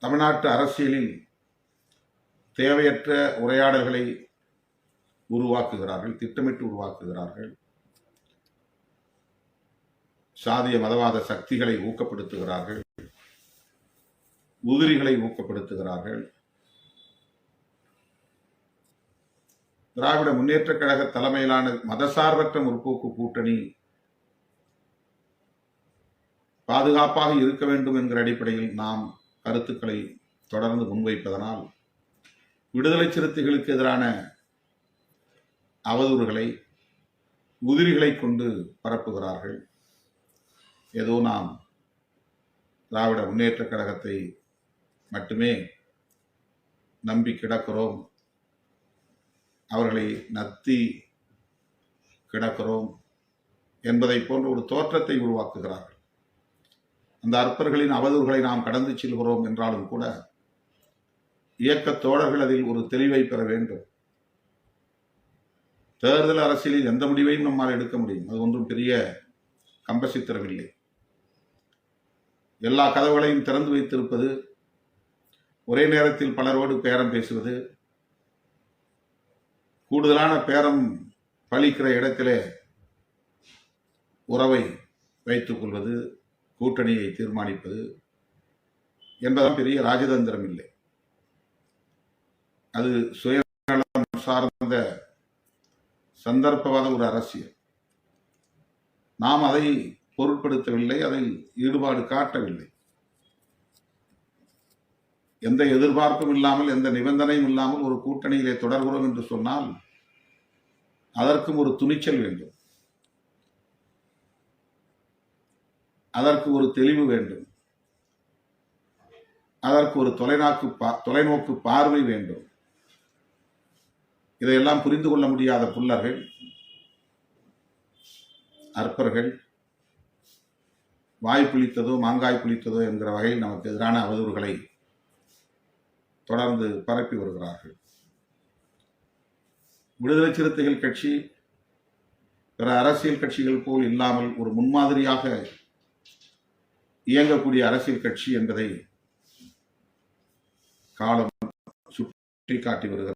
தமிழ்நாட்டு அரசியலில் தேவையற்ற உரையாடல்களை உருவாக்குகிறார்கள் திட்டமிட்டு உருவாக்குகிறார்கள். சாதிய மதவாத சக்திகளை ஊக்கப்படுத்துகிறார்கள். உதிரிகளை ஊக்கப்படுத்துகிறார்கள். திராவிட முன்னேற்றக் கழக தலைமையிலான மதசார்பற்ற முற்போக்கு கூட்டணி பாதுகாப்பாக இருக்க வேண்டும் என்கிற அடிப்படையில் நாம் கருத்துக்களை தொடர்ந்து முன்வைப்பதனால் விடுதலை சிறுத்தைகளுக்கு எதிரான அவதூறுகளை உதிரிகளை கொண்டு பரப்புகிறார்கள். ஏதோ நாம் திராவிட முன்னேற்றக் கழகத்தை மட்டுமே நம்பி கிடக்கிறோம். அவர்களை நத்தி கிடக்கிறோம் என்பதை போன்ற ஒரு தோற்றத்தை உருவாக்குகிறார்கள். அந்த அற்பர்களின் அவதூறுகளை நாம் கடந்து செல்கிறோம் என்றாலும் கூட இயக்கத் தோழர்கள் அதில் ஒரு தெளிவை பெற வேண்டும். தேர்தல் அரசியலில் எந்த முடிவையும் நம்மால் எடுக்க முடியும். அது ஒன்றும் பெரிய கம்பசித்திரம் இல்லை. எல்லா கதவுகளையும் திறந்து வைத்திருப்பது ஒரே நேரத்தில் பலரோடு பேரம் பேசுவது கூடுதலான பேரம் பலிக்கிற இடத்திலே உறவை வைத்துக் கொள்வது கூட்டணியை தீர்மானிப்பது என்பதால் பெரிய ராஜதந்திரம் இல்லை. அது சுயநலம் சார்ந்த சந்தர்ப்பவாத ஒரு அரசியல். நாம் அதை பொருட்படுத்தவில்லை அதில் ஈடுபாடு காட்டவில்லை. எந்த எதிர்பார்ப்பும் இல்லாமல் எந்த நிபந்தனையும் இல்லாமல் ஒரு கூட்டணியிலே தொடர்கிறோம் என்று சொன்னால் அதற்கும் ஒரு துணிச்சல் வேண்டும். அதற்கு ஒரு தெளிவு வேண்டும். அதற்கு ஒரு தொலைநோக்கு பா தொலைநோக்கு பார்வை வேண்டும். இதையெல்லாம் புரிந்து கொள்ள முடியாத புல்லர்கள் அற்பர்கள் வாய் புளித்ததோ மாங்காய் புளித்ததோ என்கிற வகையில் நமக்கு எதிரான அவதூறுகளை தொடர்ந்து பரப்பி வருகிறார்கள். விடுதலை சிறுத்தைகள் கட்சி பிற அரசியல் கட்சிகள் போல் இல்லாமல் ஒரு முன்மாதிரியாக இயங்கக்கூடிய அரசியல் கட்சி என்பதை காலம் சுட்டி காட்டி வருகிறது.